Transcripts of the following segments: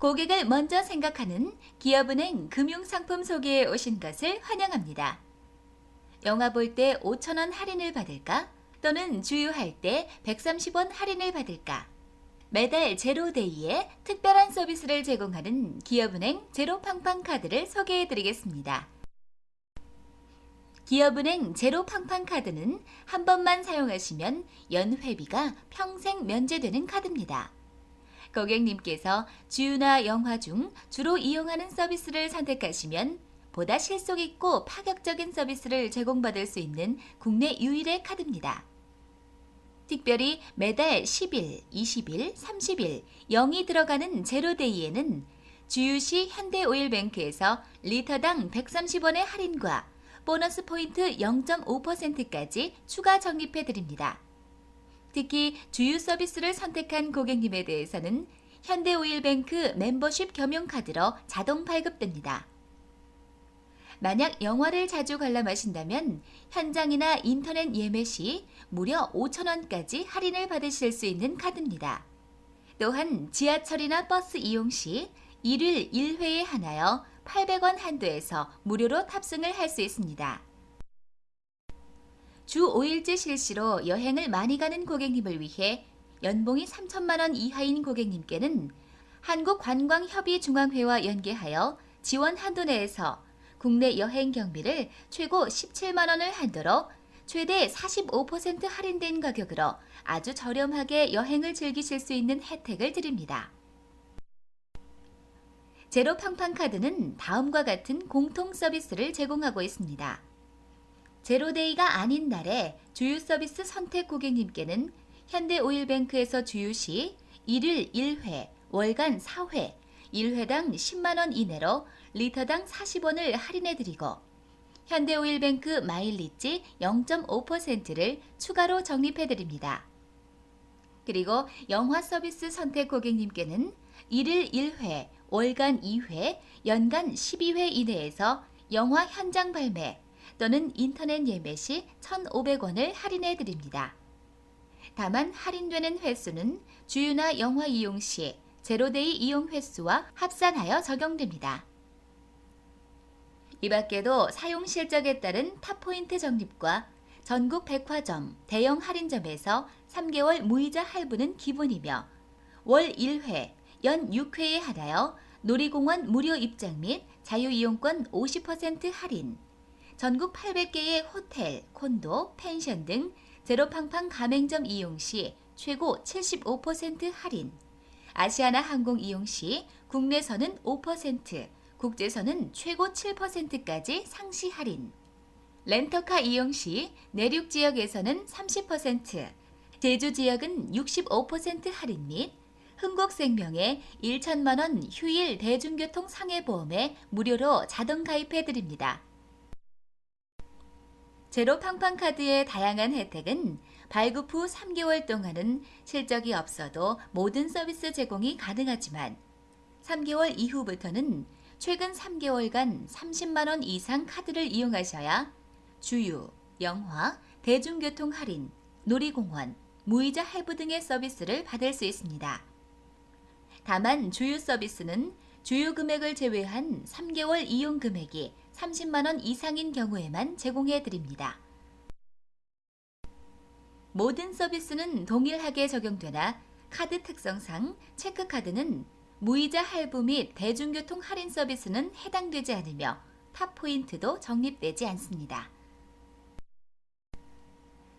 고객을 먼저 생각하는 기업은행 금융상품 소개에 오신 것을 환영합니다. 영화 볼 때 5,000원 할인을 받을까? 또는 주유할 때 130원 할인을 받을까? 매달 제로데이에 특별한 서비스를 제공하는 기업은행 제로팡팡 카드를 소개해 드리겠습니다. 기업은행 제로팡팡 카드는 한 번만 사용하시면 연회비가 평생 면제되는 카드입니다. 고객님께서 주유나 영화 중 주로 이용하는 서비스를 선택하시면 보다 실속 있고 파격적인 서비스를 제공받을 수 있는 국내 유일의 카드입니다. 특별히 매달 10일, 20일, 30일 0이 들어가는 제로데이에는 주유시 현대오일뱅크에서 리터당 130원의 할인과 보너스 포인트 0.5%까지 추가 적립해 드립니다. 특히 주유 서비스를 선택한 고객님에 대해서는 현대오일뱅크 멤버십 겸용카드로 자동 발급됩니다. 만약 영화를 자주 관람하신다면 현장이나 인터넷 예매 시 무려 5,000원까지 할인을 받으실 수 있는 카드입니다. 또한 지하철이나 버스 이용 시 1일 1회에 하나여 800원 한도에서 무료로 탑승을 할 수 있습니다. 주 5일째 실시로 여행을 많이 가는 고객님을 위해 연봉이 3천만 원 이하인 고객님께는 한국관광협의중앙회와 연계하여 지원 한도 내에서 국내 여행 경비를 최고 17만 원을 한도로 최대 45% 할인된 가격으로 아주 저렴하게 여행을 즐기실 수 있는 혜택을 드립니다. 제로팡팡 카드는 다음과 같은 공통 서비스를 제공하고 있습니다. 제로데이가 아닌 날에 주유 서비스 선택 고객님께는 현대오일뱅크에서 주유 시 1일 1회, 월간 4회, 1회당 10만원 이내로 리터당 40원을 할인해드리고 현대오일뱅크 마일리지 0.5%를 추가로 적립해드립니다. 그리고 영화 서비스 선택 고객님께는 1일 1회, 월간 2회, 연간 12회 이내에서 영화 현장 발매 또는 인터넷 예매 시 1,500원을 할인해 드립니다. 다만 할인되는 횟수는 주유나 영화 이용 시 제로데이 이용 횟수와 합산하여 적용됩니다. 이 밖에도 사용 실적에 따른 탑포인트 적립과 전국 백화점, 대형 할인점에서 3개월 무이자 할부는 기본이며 월 1회, 연 6회에 하나여 놀이공원 무료 입장 및 자유이용권 50% 할인, 전국 800개의 호텔, 콘도, 펜션 등 제로팡팡 가맹점 이용 시 최고 75% 할인, 아시아나 항공 이용 시 국내선은 5%, 국제선은 최고 7%까지 상시 할인, 렌터카 이용 시 내륙 지역에서는 30%, 제주 지역은 65% 할인 및 흥국생명의 1천만 원 휴일 대중교통 상해보험에 무료로 자동 가입해 드립니다. 제로팡팡 카드의 다양한 혜택은 발급 후 3개월 동안은 실적이 없어도 모든 서비스 제공이 가능하지만 3개월 이후부터는 최근 3개월간 30만 원 이상 카드를 이용하셔야 주유, 영화, 대중교통 할인, 놀이공원, 무이자 할부 등의 서비스를 받을 수 있습니다. 다만 주유 서비스는 주유 금액을 제외한 3개월 이용 금액이 30만 원 이상인 경우에만 제공해 드립니다. 모든 서비스는 동일하게 적용되나 카드 특성상 체크카드는 무이자 할부 및 대중교통 할인 서비스는 해당되지 않으며 탑포인트도 적립되지 않습니다.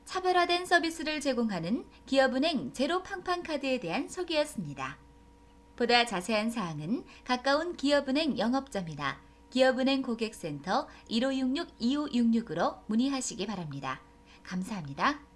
차별화된 서비스를 제공하는 기업은행 제로팡팡 카드에 대한 소개였습니다. 보다 자세한 사항은 가까운 기업은행 영업점이나 기업은행 고객센터 1566-2566으로 문의하시기 바랍니다. 감사합니다.